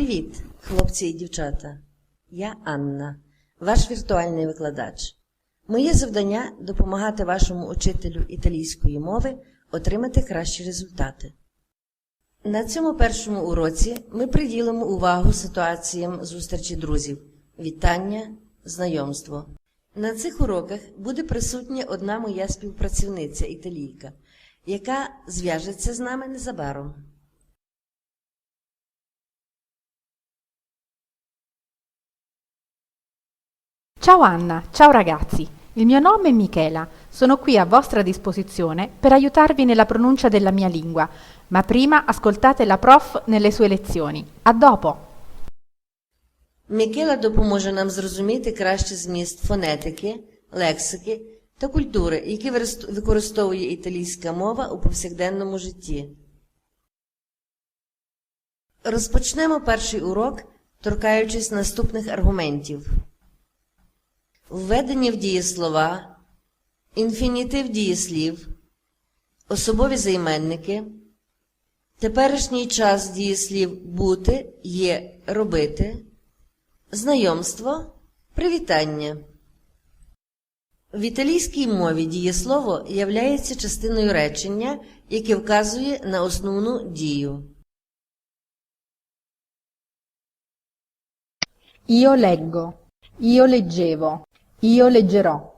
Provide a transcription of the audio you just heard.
Привіт, хлопці і дівчата. Я Анна, ваш віртуальний викладач. Моє завдання допомагати вашому учителю італійської мови отримати кращі результати. На цьому першому уроці ми приділимо увагу ситуаціям зустрічі друзів, вітання, знайомство. На цих уроках буде присутня одна моя співпрацівниця італійка, яка зв'яжеться з нами незабаром. Ciao Anna, ciao ragazzi. Il mio nome è Michela. Sono qui a vostra disposizione per aiutarvi nella pronuncia della mia lingua, ma prima ascoltate la prof nelle sue lezioni. A dopo! Мікела допоможе нам зрозуміти краще зміст фонетики, лексики та культури, які вирис- використовує італійська мова у повсякденному житті. Розпочнемо перший урок, торкаючись наступних аргументів. Введення в дієслова, інфінітив дієслів, особові займенники, теперішній час дієслів бути, є, робити, знайомство, привітання. В італійській мові дієслово являється частиною речення, яке вказує на основну дію. Io leggo, io leggevo, leggerò.